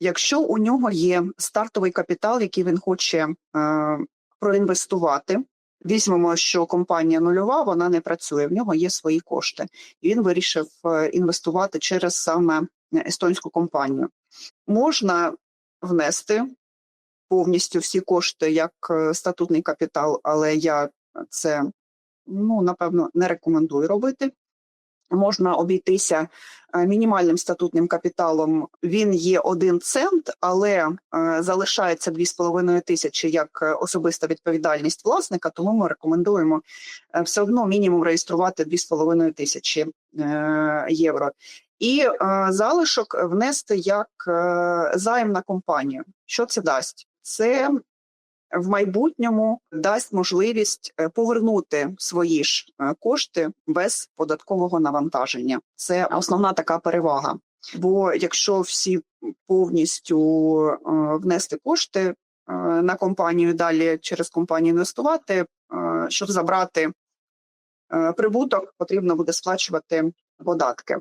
Якщо у нього є стартовий капітал, який він хоче е, проінвестувати, візьмемо, що компанія нульова, вона не працює, в нього є свої кошти. І він вирішив е, інвестувати через саме естонську компанію. Можна внести повністю всі кошти як е, статутний капітал, але я це ну напевно не рекомендую робити. Можна обійтися е, мінімальним статутним капіталом. Він є один цент, але е, залишається 2,5 тисячі як е, особиста відповідальність власника. Тому ми рекомендуємо все одно мінімум реєструвати 2,5 тисячі євро. І залишок внести як займ на компанію. Що це дасть? Це в майбутньому дасть можливість е, повернути свої ж е, кошти без податкового навантаження. Це основна така перевага. Бо якщо всі повністю е, внести кошти на компанію, далі через компанію інвестувати, щоб забрати прибуток, потрібно буде сплачувати податки.